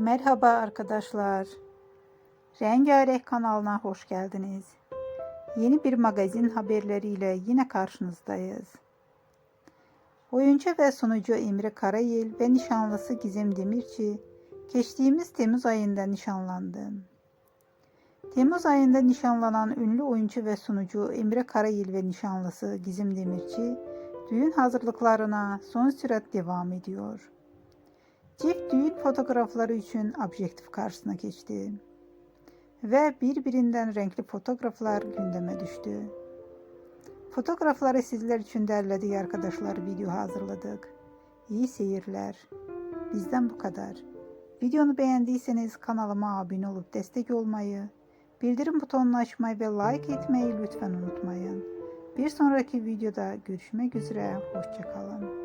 Merhaba arkadaşlar. Rengarenk kanalına hoş geldiniz. Yeni bir magazin haberleriyle yine karşınızdayız. Oyuncu ve sunucu Emre Karayel ve nişanlısı Gizem Demirci geçtiğimiz Temmuz ayında nişanlandı. Temmuz ayında nişanlanan ünlü oyuncu ve sunucu Emre Karayel ve nişanlısı Gizem Demirci düğün hazırlıklarına son sürat devam ediyor. Çift düğün fotoğrafları için objektif karşısına geçti. Ve birbirinden renkli fotoğraflar gündeme düştü. Fotoğrafları sizler için derledik arkadaşlar video hazırladık. İyi seyirler. Bizden bu kadar. Videonu beğendiyseniz kanalıma abone olup destek olmayı, bildirim butonunu açmayı ve like etmeyi lütfen unutmayın. Bir sonraki videoda görüşmek üzere. Hoşçakalın.